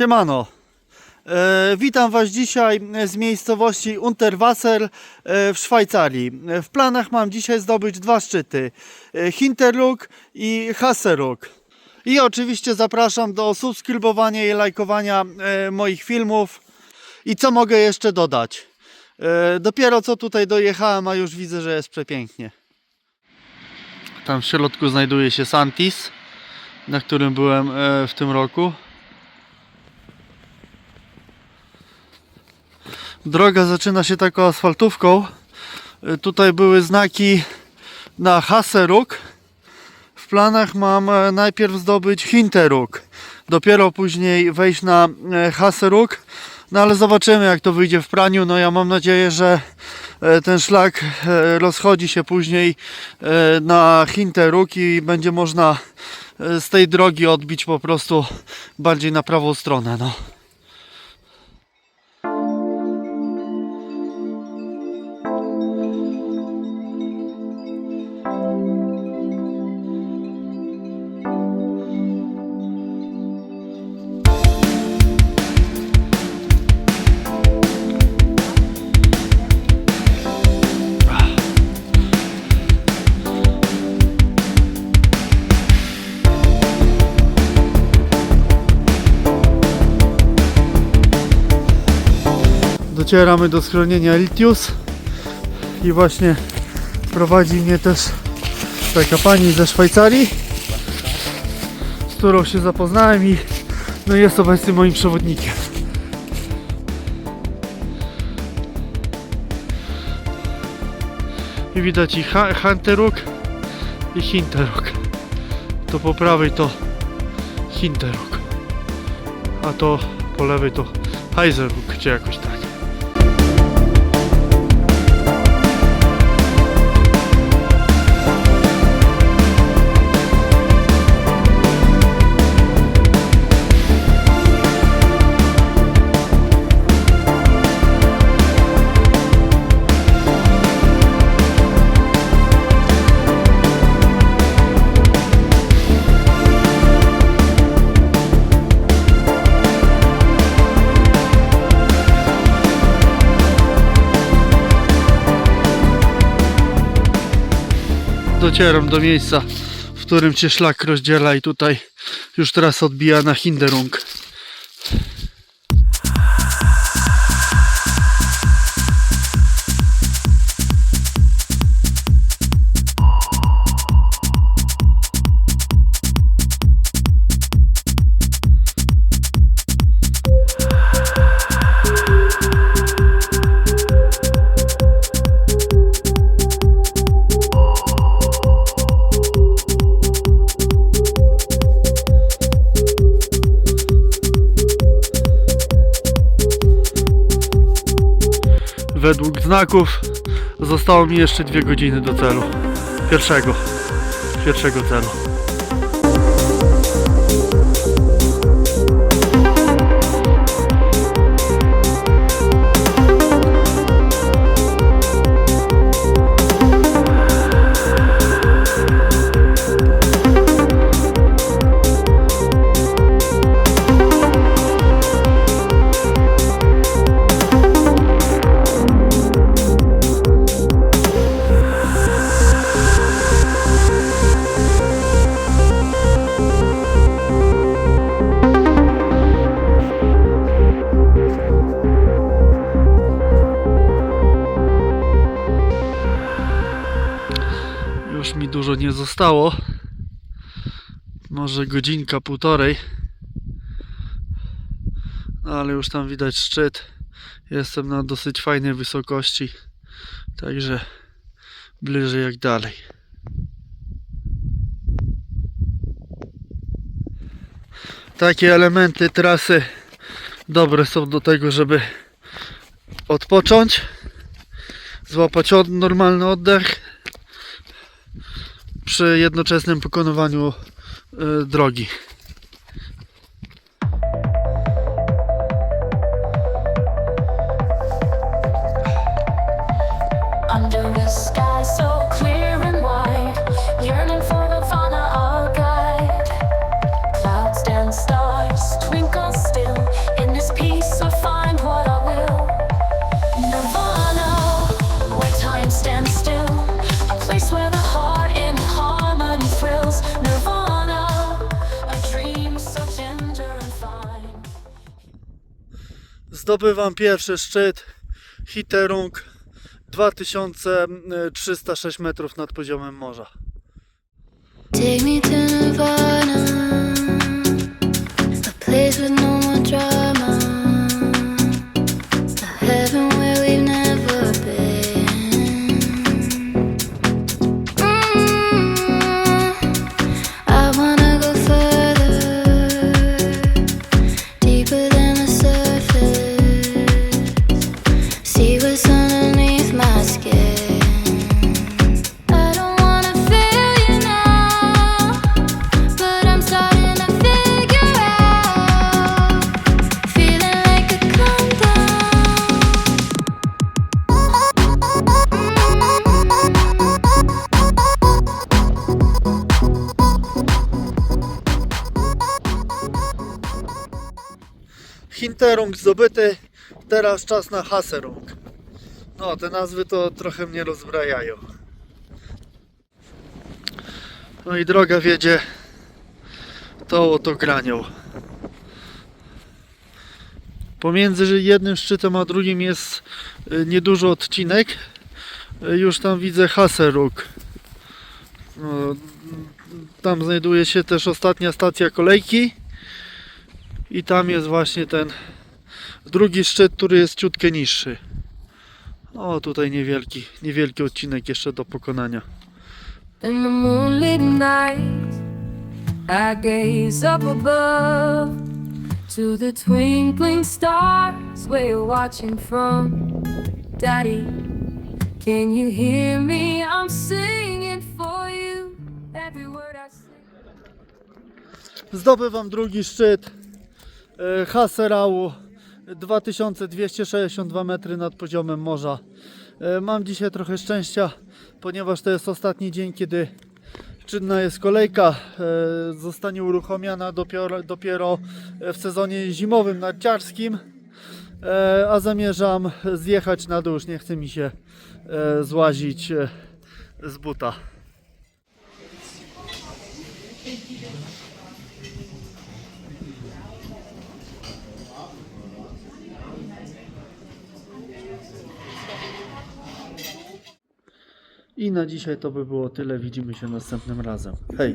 Siemano. E, witam Was dzisiaj z miejscowości Unterwasser e, w Szwajcarii. W planach mam dzisiaj zdobyć dwa szczyty. E, Hinterrug i Hasserug. I oczywiście zapraszam do subskrybowania i lajkowania moich filmów. I co mogę jeszcze dodać? Dopiero co tutaj dojechałem, a już widzę, że jest przepięknie. Tam w środku znajduje się Santis, na którym byłem w tym roku. Droga zaczyna się taką asfaltówką. Y, Tutaj były znaki na Hasseruk. W planach mam e, najpierw zdobyć Hinterrug. Dopiero później wejść na e, Hasseruk. No ale zobaczymy jak to wyjdzie w praniu. No ja mam nadzieję, że e, ten szlak rozchodzi się później na Hinterrug i będzie można z tej drogi odbić po prostu bardziej na prawą stronę. No. Docieramy do schronienia Eltius i właśnie prowadzi mnie też taka pani ze Szwajcarii, z którą się zapoznałem i no jest obecnie moim przewodnikiem. I widać i Hunteruk i Hinteruk. To po prawej to Hinteruk, a to po lewej to Heiseruk, czy jakoś tak. Docieram do miejsca, w którym cię szlak rozdziela i tutaj już teraz odbija na Hinderung. Według znaków zostało mi jeszcze dwie godziny do celu. Pierwszego. Pierwszego celu. Już mi dużo nie zostało. Może godzinka, półtorej. Ale już tam widać szczyt. Jestem na dosyć fajnej wysokości. Także bliżej jak dalej. Takie elementy trasy dobre są do tego, żeby odpocząć, złapać normalny oddech przy jednoczesnym pokonywaniu y, drogi. Zdobywam pierwszy szczyt Hiterung 2306 metrów nad poziomem morza. Take me to Nirvana, a place with no more drama, Hinterung zdobyty, teraz czas na Haserung. No, te nazwy to trochę mnie rozbrajają. No i droga wiedzie tą oto granią. Pomiędzy jednym szczytem a drugim jest y, nieduży odcinek. Y, Już tam widzę Haserung. No, tam znajduje się też ostatnia stacja kolejki. I tam jest właśnie ten drugi szczyt, który jest ciutkę niższy. O, tutaj niewielki, niewielki odcinek jeszcze do pokonania. In the moonlit night, I gaze up above to the twinkling stars where you're watching from. Daddy, can you hear me? I'm singing for you. Every word I say. Zdobywam drugi szczyt Haserału 2262 metry nad poziomem morza. E, Mam dzisiaj trochę szczęścia, ponieważ to jest ostatni dzień, kiedy czynna jest kolejka. E, Zostanie uruchomiona dopiero, dopiero w sezonie zimowym narciarskim. E, A zamierzam zjechać na dół, już nie chce mi się e, złazić e, z buta. I na dzisiaj to by było tyle. Widzimy się następnym razem. Hej!